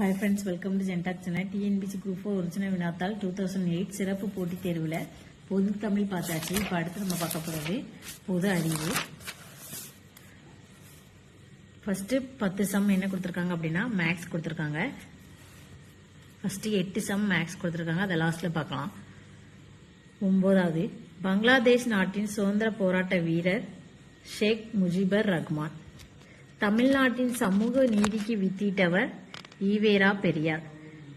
Hi friends welcome to ஜென்டாக் channel TNPSC group four original வினாத்தால் two thousand eight சிறப்பு போட்டித் தேர்வில் பொது தமிழ் பார்த்தாச்சு. இப்போ அடுத்து நம்ம பார்க்க போகிறது பொது அறிவு. ஃபஸ்ட்டு பத்து சம் என்ன கொடுத்துருக்காங்க அப்படின்னா மேக்ஸ் கொடுத்துருக்காங்க. ஃபஸ்ட்டு எட்டு சம் மேக்ஸ் கொடுத்துருக்காங்க. அதை லாஸ்ட்டில் பார்க்கலாம். ஒம்போதாவது பங்களாதேஷ் நாட்டின் சுதந்திர போராட்ட வீரர் ஷேக் முஜிபர் ரஹ்மான். தமிழ்நாட்டின் சமூக நீதிக்கு வித்திட்டவர் ஈவேரா பெரியார்.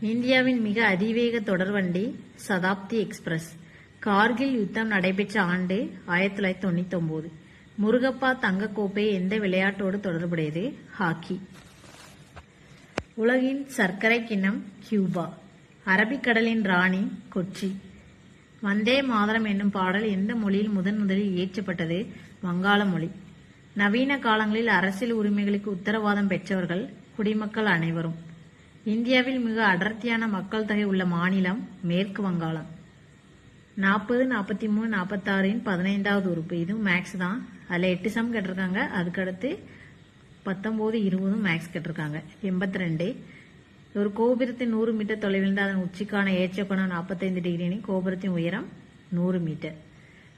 இந்தியாவின் மிக அதிவேக தொடர்வண்டி சதாப்தி எக்ஸ்பிரஸ். கார்கில் யுத்தம் நடைபெற்ற ஆண்டு ஆயிரத்தி தொள்ளாயிரத்தி தொண்ணூத்தி ஒன்பது முருகப்பா தங்கக்கோப்பை எந்த விளையாட்டோடு தொடர்புடையது? ஹாக்கி. உலகின் சர்க்கரை கிண்ணம் கியூபா. அரபிக்கடலின் ராணி கொச்சி. வந்தே மாதரம் என்னும் பாடல் எந்த மொழியில் முதன் முதலில் இயற்றப்பட்டது? வங்காள மொழி. நவீன காலங்களில் அரசியல் உரிமைகளுக்கு உத்தரவாதம் பெற்றவர்கள் குடிமக்கள் அனைவரும். இந்தியாவில் மிக அடர்த்தியான மக்கள் தொகை உள்ள மாநிலம் மேற்கு வங்காளம். நாற்பது நாற்பத்தி மூணு நாற்பத்தாறின் பதினைந்தாவது உறுப்பு. இதுவும் மேக்ஸ் தான். அதில் எட்டு சம் கேட்டிருக்காங்க. அதுக்கடுத்து பத்தொம்போது இருபதும் மேக்ஸ் கேட்டிருக்காங்க. எண்பத்தி ரெண்டு ஒரு கோபுரத்தின் நூறு மீட்டர் தொலைவில் இருந்து அதன் உச்சிக்கான ஏற்றக்கோணம் நாற்பத்தைந்து டிகிரி கோபுரத்தின் உயரம் நூறு மீட்டர்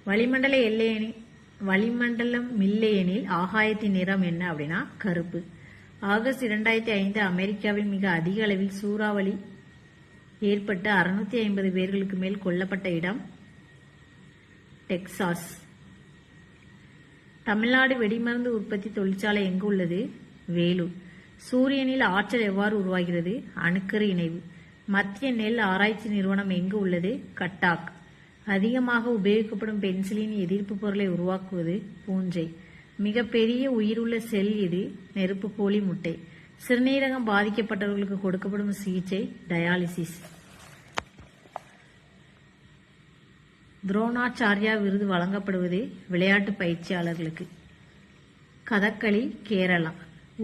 வளிமண்டல எல்லையெனில் வளிமண்டலம் இல்லையெனில் ஆகாயத்தின் நிறம் என்ன அப்படின்னா கருப்பு. ஆகஸ்ட் இரண்டாயிரத்தி ஐந்து அமெரிக்காவில் மிக அதிக அளவில் சூறாவளி ஏற்பட்டு அறுநூத்தி ஐம்பது பேர்களுக்கு மேல் கொல்லப்பட்ட இடம் டெக்சாஸ். தமிழ்நாடு வெடிமருந்து உற்பத்தி தொழிற்சாலை எங்கு உள்ளது? வேலூர். சூரியனில் ஆற்றல் எவ்வாறு உருவாகிறது? அணுக்கரு இணைவு. மத்திய நெல் ஆராய்ச்சி நிறுவனம் எங்கு உள்ளது? கட்டாக். அதிகமாக உபயோகிக்கப்படும் பென்சிலின் எதிர்ப்பு பொருளை உருவாக்குவது பூஞ்சை. மிகப்பெரிய உயிருள்ள செல் இது நெருப்பு கோழி முட்டை. சிறுநீரகம் பாதிக்கப்பட்டவர்களுக்கு கொடுக்கப்படும் சிகிச்சை டயாலிசிஸ். துரோணாச்சாரியா விருது வழங்கப்படுவது விளையாட்டு பயிற்சியாளர்களுக்கு. கதகளி கேரளா.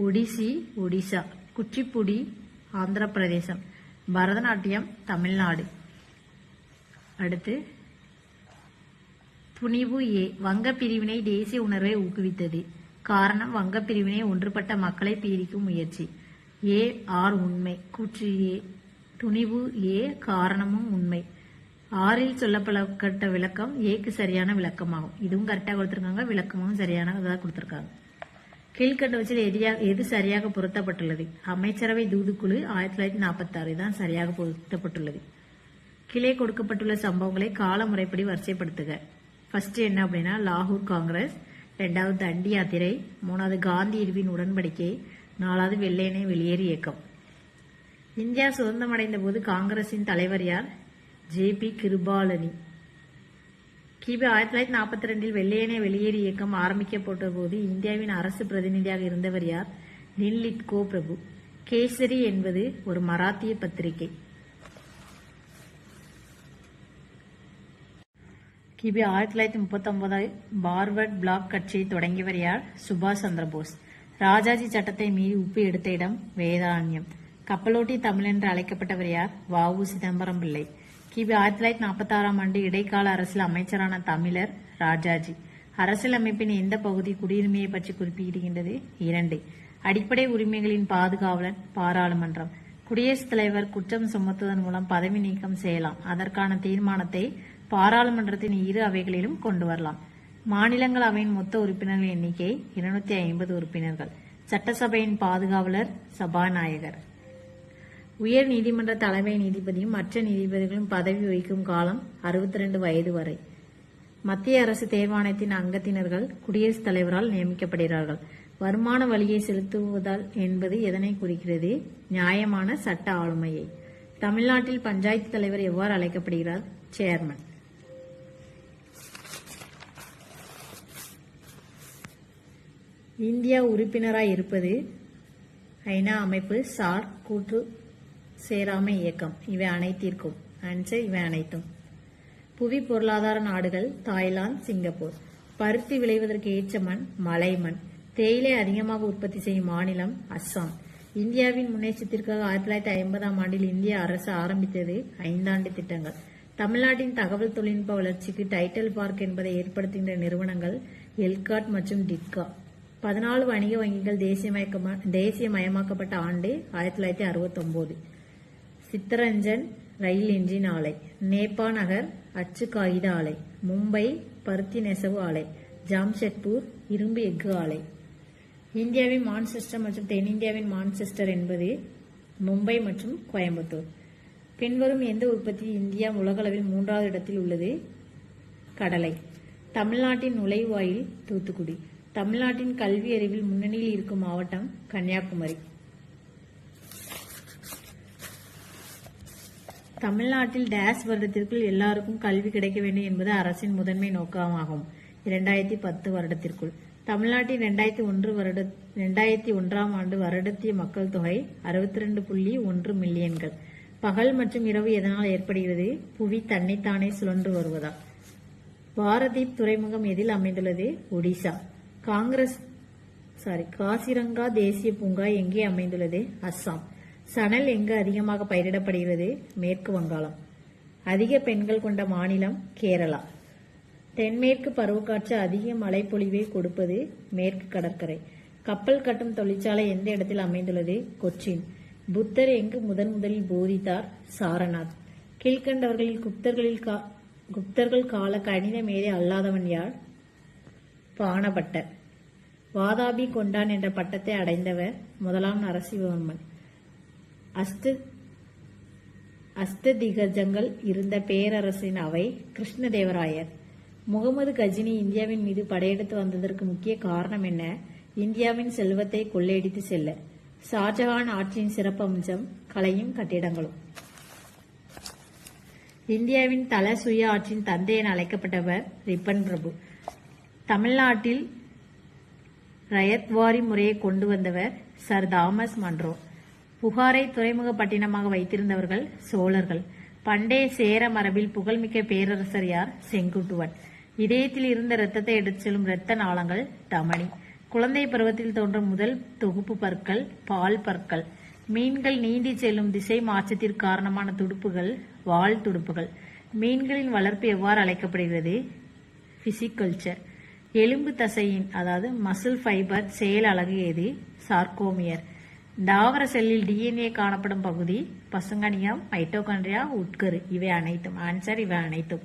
ஒடிசி ஒடிசா. குச்சிப்புடி ஆந்திர பிரதேசம் பரதநாட்டியம் தமிழ்நாடு. அடுத்து துணிவு ஏ வங்க பிரிவினை தேசிய உணர்வை ஊக்குவித்தது. காரணம் வங்க பிரிவினை ஒன்றுபட்ட மக்களை பீடிக்கும் முயற்சி. ஏ ஆர் உண்மை. கூற்று ஏ. துணிவு ஏ காரணமும் உண்மை. ஆறில் சொல்லப்பட்ட விளக்கம் ஏக்கு சரியான விளக்கமாகும். இதுவும் கரெக்டாக கொடுத்துருக்காங்க. விளக்கமும் சரியானதாக கொடுத்துருக்காங்க. கீழ்கண்ட வச்சில் எதியா எது சரியாக பொருத்தப்பட்டுள்ளது? அமைச்சரவை தூதுக்குழு ஆயிரத்தி தொள்ளாயிரத்தி நாற்பத்தாறு தான் சரியாக பொருத்தப்பட்டுள்ளது. கீழே கொடுக்கப்பட்டுள்ள சம்பவங்களை கால முறைப்படி வரிசைப்படுத்துக. ஃபர்ஸ்ட் என்ன அப்படின்னா லாகூர் காங்கிரஸ் ரெண்டாவது தண்டி யாத்திரை மூணாவது காந்தி இருவின் உடன்படிக்கை நாலாவது வெள்ளையனே வெளியேறு இயக்கம். இந்தியா சுதந்திரமடைந்த போது காங்கிரசின் தலைவர் யார்? J B Kripalani. கிபி ஆயிரத்தி தொள்ளாயிரத்தி நாற்பத்தி ரெண்டில் வெள்ளையனே வெளியேறு இயக்கம் ஆரம்பிக்கப்பட்ட போது இந்தியாவின் அரசு பிரதிநிதியாக இருந்தவர் யார்? நின்லித்கோ பிரபு. கேசரி என்பது ஒரு மராத்திய பத்திரிகை. கிபி ஆயிரத்தி தொள்ளாயிரத்தி முப்பத்தி பார்வர்ட் பிளாக் கட்சியை தொடங்கியவர் யார்? சுபாஷ் சந்திரபோஸ். ராஜாஜி சட்டத்தை மீறி உப்பு எடுத்த இடம் வேதாரண்யம். கப்பலோட்டி தமிழ் என்று அழைக்கப்பட்டவர் யார்? வ உ சிதம்பரம் பிள்ளை கிபி ஆயிரத்தி தொள்ளாயிரத்தி நாற்பத்தி ஆறாம் ஆண்டு இடைக்கால அரசியல் அமைச்சரான தமிழர் ராஜாஜி. அரசியலமைப்பின் எந்த பகுதி குடியுரிமையை பற்றி குறிப்பிடுகின்றது? இரண்டு. அடிப்படை உரிமைகளின் பாதுகாவலன் பாராளுமன்றம். குடியரசுத் தலைவர் குற்றம் சுமத்துவதன் மூலம் பதவி நீக்கம் செய்யலாம். அதற்கான தீர்மானத்தை பாராளுமன்றத்தின் இரு அவைகளிலும் கொண்டு வரலாம். மாநிலங்களவையின் மொத்த உறுப்பினர்கள் எண்ணிக்கை இருநூத்தி ஐம்பது உறுப்பினர்கள். சட்டசபையின் பாதுகாவலர் சபாநாயகர். உயர் நீதிமன்ற தலைமை நீதிபதியும் மற்ற நீதிபதிகளும் பதவி வகிக்கும் காலம் அறுபத்தி ரெண்டு வயது வரை. மத்திய அரசு தேர்வாணையத்தின் அங்கத்தினர்கள் குடியரசுத் தலைவரால் நியமிக்கப்படுகிறார்கள். வருமான வழியை செலுத்துவதால் என்பது எதனை குறிக்கிறது? நியாயமான சட்ட ஆளுமையை. தமிழ்நாட்டில் பஞ்சாயத்து தலைவர் எவ்வாறு அழைக்கப்படுகிறார்? சேர்மன். இந்தியா உறுப்பினராய் இருப்பது ஐநா அமைப்பு சார் கூட்டு சேராமை இயக்கம். இவை அனைத்திற்கும். ஆன்சர் இவை அனைத்தும். புவி பொருளாதார நாடுகள் தாய்லாந்து சிங்கப்பூர். பருத்தி விளைவதற்கு ஏற்ற மண் மலை மண். தேயிலை அதிகமாக உற்பத்தி செய்யும் மாநிலம் அஸ்ஸாம். இந்தியாவின் முன்னேற்றத்திற்காக ஆயிரத்தி தொள்ளாயிரத்தி ஐம்பதாம் ஆண்டில் இந்திய அரசு ஆரம்பித்தது ஐந்தாண்டு திட்டங்கள். தமிழ்நாட்டின் தகவல் தொழில்நுட்ப வளர்ச்சிக்கு டைட்டில் பார்க் என்பதை ஏற்படுத்துகின்ற நிறுவனங்கள் எல்காட் மற்றும் டிட்கா. பதினாலு வணிக வங்கிகள் தேசியமயக்கமா தேசியமயமாக்கப்பட்ட ஆண்டு ஆயிரத்தி தொள்ளாயிரத்தி அறுபத்தொம்போது. சித்தரஞ்சன் ரயில் என்ஜின் ஆலை நேபா நகர் அச்சு காகித ஆலை மும்பை பருத்தி நெசவு ஆலை ஜாம்ஷெட்பூர் இரும்பு எஃகு ஆலை. இந்தியாவின் மான்செஸ்டர் மற்றும் தென்னிந்தியாவின் மான்செஸ்டர் என்பது மும்பை மற்றும் கோயம்புத்தூர். பின்வரும் எந்த உற்பத்தி இந்தியா உலகளவில் மூன்றாவது இடத்தில் உள்ளது? கடலை. தமிழ்நாட்டின் நுழைவாயில் தூத்துக்குடி. தமிழ்நாட்டின் கல்வி அறிவில் முன்னணியில் இருக்கும் மாவட்டம் கன்னியாகுமரி. தமிழ்நாட்டில் டேஸ் வருடத்திற்குள் எல்லாருக்கும் கல்வி கிடைக்க வேண்டும் என்பது அரசின் முதன்மை நோக்கமாகும். இரண்டாயிரத்தி பத்து வருடத்திற்குள். தமிழ்நாட்டின் இரண்டாயிரத்தி ஒன்று வருட இரண்டாயிரத்தி ஒன்றாம் ஆண்டு வருடத்திய மக்கள் தொகை அறுபத்தி ரெண்டு புள்ளி ஒன்று மில்லியன்கள். பகல் மற்றும் இரவு எதனால் ஏற்படுகிறது? புவி தன்னைத்தானே சுழன்று வருவதால் பாரதீப் துறைமுகம் எதில் அமைந்துள்ளது? ஒடிசா. காங்கிரஸ் சாரி காசிரங்கா தேசிய பூங்கா எங்கே அமைந்துள்ளது? அஸ்ஸாம். சணல் எங்கு அதிகமாக பயிரிடப்படுகிறது? மேற்கு வங்காளம். அதிக பெண்கள் கொண்ட மாநிலம் கேரளா. தென்மேற்கு பருவக்காற்று அதிக மழைப்பொழிவை கொடுப்பது மேற்கு கடற்கரை. கப்பல் கட்டும் தொழிற்சாலை எந்த இடத்தில் அமைந்துள்ளது? கொச்சின். புத்தர் எங்கு முதன் முதலில் போதித்தார்? சாரநாத். கீழ்கண்டவர்களில் குப்தர்களில் கா- குப்தர்கள் கால கணித மேதை அல்லாதவன் யார்? பாணபட்டர் வாதாபி கொண்டான் என்ற பட்டத்தை அடைந்தவர் முதலாம் நரசிவர்மன் அஸ்த அஸ்ததிகஜங்கள் இருந்த பேரரசின் அவை கிருஷ்ணதேவராயர். முகமது கஜினி இந்தியாவின் மீது படையெடுத்து வந்ததற்கு முக்கிய காரணம் என்ன? இந்தியாவின் செல்வத்தை கொள்ளையடித்து செல்ல. ஷாஜஹான் ஆட்சியின் சிறப்பம்சம் கலையும் கட்டிடங்களும். இந்தியாவின் தல சுய ஆட்சியின் தந்தை என அழைக்கப்பட்டவர் ரிப்பன் பிரபு. தமிழ்நாட்டில் ரயத்வாரி முறையை கொண்டு வந்தவர் சர் தாமஸ் மன்றோ. புகாரை துறைமுக பட்டினமாக வைத்திருந்தவர்கள் சோழர்கள். பண்டைய சேர மரபில் புகழ்மிக்க பேரரசர் யார்? செங்குட்டுவன். இதயத்தில் இருந்த இரத்தத்தை எடுத்து செல்லும் இரத்த நாளங்கள் தமனி குழந்தை பருவத்தில் தோன்றும் முதல் தொகுப்பு பற்கள் பால் பற்கள். மீன்கள் நீந்தி செல்லும் திசை மாற்றத்திற்கு காரணமான துடுப்புகள் வால் துடுப்புகள். மீன்களின் வளர்ப்பு எவ்வாறு அழைக்கப்படுகிறது? பிசிகல்ச்சர் எலும்பு தசையின் அதாவது மசில் ஃபைபர் செயல் அழகு எது சார்கோமியர் தாவர செல்லில் டிஎன்ஏ காணப்படும் பகுதி பசுங்கனியம் மைட்டோகாண்ட்ரியா உட்கரு. இவை அனைத்தும் ஆன்சர் இவை அனைத்தும்.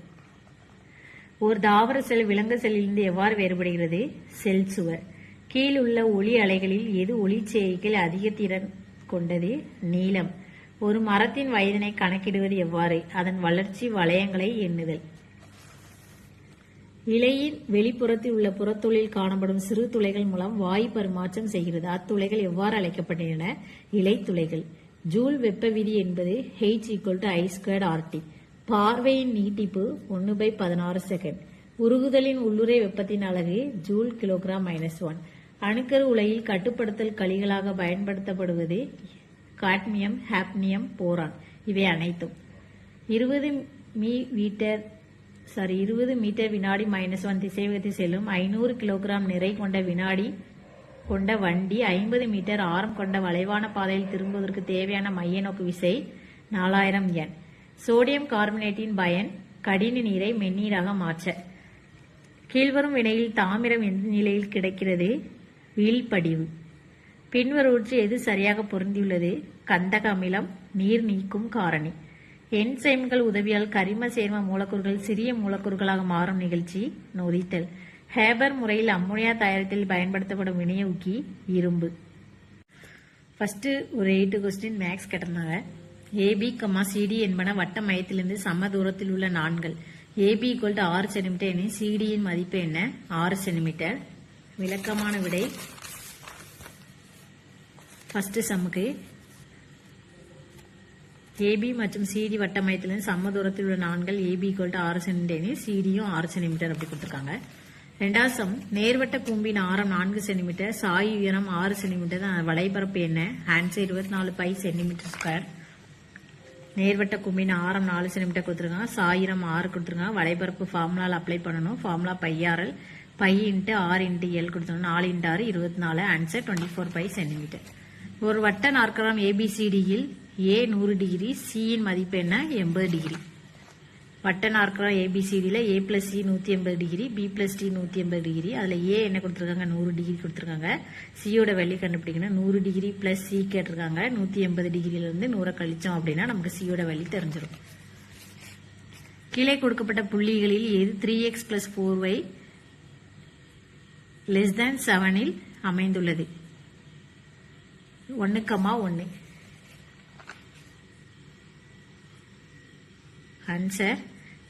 ஒரு தாவர செல் விலங்கு செல்லிலிருந்து எவ்வாறு வேறுபடுகிறது? செல் சுவர். கீழ் உள்ள ஒளி அலைகளில் எது ஒளி சேர்க்கையில் அதிக திறன் கொண்டது? நீளம். ஒரு மரத்தின் வயதினை கணக்கிடுவது எவ்வாறு? அதன் வளர்ச்சி வளையங்களை எண்ணுதல். இலையின் வெளிப்புறத்தில் உள்ள புறத்தொழில் காணப்படும் சிறு துளைகள் மூலம் வாயு பரிமாற்றம் செய்கிறது. அத்துளைகள் எவ்வாறு அழைக்கப்படுகின்றன இலைத்துளைகள். ஜூல் வெப்ப விதி என்பது H equal to I squared RT பார்வையின் நீட்டிப்பு ஒன்று பை பதினாறு செகண்ட் உருகுதலின் உள்ளுரை வெப்பத்தின் அழகு ஜூல் கிலோகிராம் மைனஸ் ஒன் அணுக்கரு உலையில் கட்டுப்படுத்தல் களிகளாக பயன்படுத்தப்படுவது காட்மியம் ஹாப்னியம் போரான் இவை அனைத்தும். இருபது மீ மீட்டர் சாரி இருபது மீட்டர் வினாடி மைனஸ் ஒன் திசைவேகத்தில் செல்லும் ஐநூறு கிலோகிராம் நிறை கொண்ட வினாடி கொண்ட வண்டி ஐம்பது மீட்டர் ஆரம் கொண்ட வளைவான பாதையில் திரும்புவதற்கு தேவையான மைய நோக்கு விசை நாலாயிரம் என். சோடியம் கார்பனேட்டின் பயன் கடின நீரை மென்னீராக மாற்ற. கீழ்வரும் வினையில் தாமிரம் எந்த நிலையில் கிடைக்கிறது? வீழ்படிவு. பின்வருவற்று எது சரியாக பொருந்தியுள்ளது? கந்தக அமிலம் நீர் நீக்கும் காரணி. என்சைம்கள் உதவியால் கரிம சேர்ம மூலக்கூறுகள் சிறிய மூலக்கூறுகளாக மாறும் நிகழ்ச்சி நொதித்தல். ஹேபர் முறையில் அம்மோனியா தயாரித்தல் பயன்படுத்தப்படும் வினையூக்கி இரும்பு. ஃபர்ஸ்ட் ஒரு எயிட்டு கொஸ்டின் மேக்ஸ் கேட்டிருந்தாங்க. ஏபி கமா சிடி என்பன வட்ட மையத்திலிருந்து சம தூரத்தில் உள்ள நான்கள். ஏபி ஈக்குவல் டு ஆறு சென்டிமீட்டர் என சிடியின் மதிப்பு என்ன? ஆறு சென்டிமீட்டர் விளக்கமான விடை. ஃபர்ஸ்ட் சம்முக்கு ஏபி மற்றும் சிடி வட்ட மையத்திலிருந்து சம தூரத்தில் உள்ள நான்கள் ஏபி ஈக்குவல் டு ஆறு சென்டிமீட்டர் சிடியும் ஆறு சென்டிமீட்டர் அப்படி கொடுத்துருக்காங்க. ரெண்டாவது சம் நேர்வட்ட கூம்பின் ஆரம் நான்கு சென்டிமீட்டர் சாய் உயரம் ஆறு சென்டிமீட்டர் தான் வலைபரப்பு என்ன? ஆன்சர் இருபத்தி நாலு பை சென்டிமீட்டர் ஸ்கொயர் நேர்வட்ட கூம்பின் ஆரம் நாலு சென்டிமீட்டர் கொடுத்துருக்காங்க. சாயிரம் ஆறு கொடுத்துருக்காங்க. வலைபரப்பு ஃபார்முலாவில் அப்ளை பண்ணணும். Formula pi r l pi into ஆறு இன்ட்டு எல் கொடுத்துருக்கோம் நாலு இன்ட்டு ஆறு இருபத்தி நாலு answer twenty four pi centimetre ஒரு வட்ட நாற்கரம் ஏபிசிடியில் ஏ நூறு டிகிரி சியின் மதிப்பு என்ன? எண்பது டிகிரி வட்ட நாற்கரம் ஏபிசிடியில் ஏ பிளஸ் சி நூற்றி எண்பது டிகிரி பி பிளஸ் டி நூற்றி எண்பது டிகிரி அதில் ஏ என்ன கொடுத்துருக்காங்க? நூறு டிகிரி கொடுத்துருக்காங்க. சியோட வேல்யூ கண்டுபிடிக்கணும். நூறு டிகிரி பிளஸ் சி கேட்டிருக்காங்க. நூற்றி எண்பது டிகிரியிலேருந்து நூறை கழிச்சோம் அப்படின்னா நமக்கு சியோட வேல்யூ தெரிஞ்சிடும் கீழே கொடுக்கப்பட்ட புள்ளிகளில் எது three X plus four Y less than செவனில் அமைந்துள்ளது? ஒன்று கமா ஒன்று answer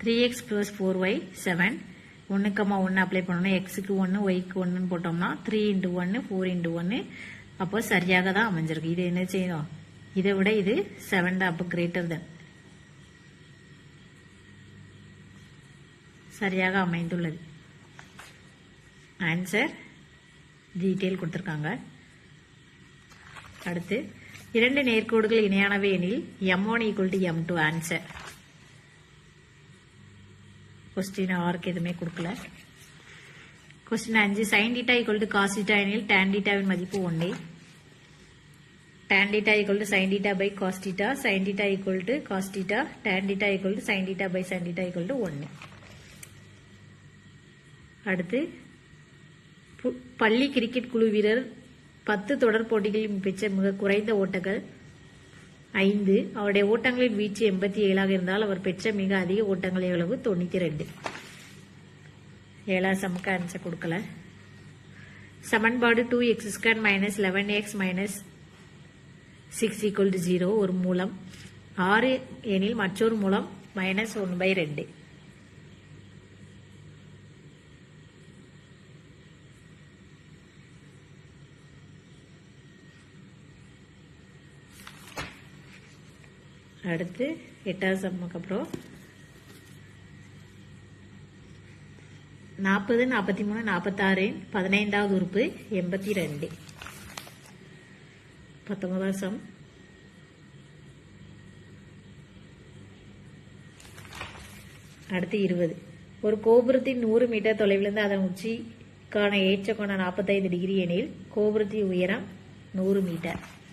three X plus four Y seven ஒன்று கமா ஒன்று அப்ளை பண்ணணும் எக்ஸுக்கு ஒன்று ஒய்க்கு ஒன்றுன்னு போட்டோம்னா த்ரீ இன்ட்டு ஒன்று ஃபோர் இன்ட்டு ஒன்று அப்போ சரியாக தான் அமைஞ்சிருக்கு. இது என்ன செய்யணும் இதை விட இது செவன் தான். அப்போ கிரேட்டர் தென் சரியாக அமைந்துள்ளது. ஆன்சர் டீட்டெயில் கொடுத்துருக்காங்க. அடுத்து இரண்டு நேர்கோடுகள் இணையானவை எனில் M one equal to M two answer question ஆர்க்கு எதுவுமே கொடுக்கல. கொஸ்டின் அஞ்சு sine theta equal to cos theta எனில் டேன் டீட்டாவின் மதிப்பு ஒன்று tan theta equal to sine theta by cos theta sine theta equal to cos theta tan sine theta by sine theta equal ஒன்று அடுத்து பு- பள்ளி கிரிக்கெட் குழு வீரர் பத்து தொடர் போட்டிகளில் பெற்ற மிக குறைந்த ஓட்டங்கள் ஐந்து. அவருடைய ஓட்டங்களின் வீச்சு எண்பத்தி ஏழாக இருந்தால் அவர் பெற்ற மிக அதிக ஓட்டங்கள் எவ்வளவு? தொண்ணூத்தி ரெண்டு. ஏழா சமக்க ஆன்சர் கொடுக்கல. சமன்பாடு two X square minus eleven X minus six equal to zero ஒரு மூலம். ஆறு எனில் மற்றொரு மூலம் மைனஸ் ஒன் பை ரெண்டு. அடுத்து எட்டாவது சம்முக்கு அப்புறம் நாற்பது நாற்பத்தி மூணு நாற்பத்தாறு பதினைந்தாவது உறுப்பு எண்பத்தி ரெண்டு. பத்தொன்பதாம் சம். அடுத்து இருபது. ஒரு கோபுரத்தின் நூறு மீட்டர் தொலைவிலிருந்து அதன் உச்சிக்கான ஏற்ற கொண்ட நாற்பத்தைந்து டிகிரி எனில் கோபுரத்தின் உயரம் நூறு மீட்டர்.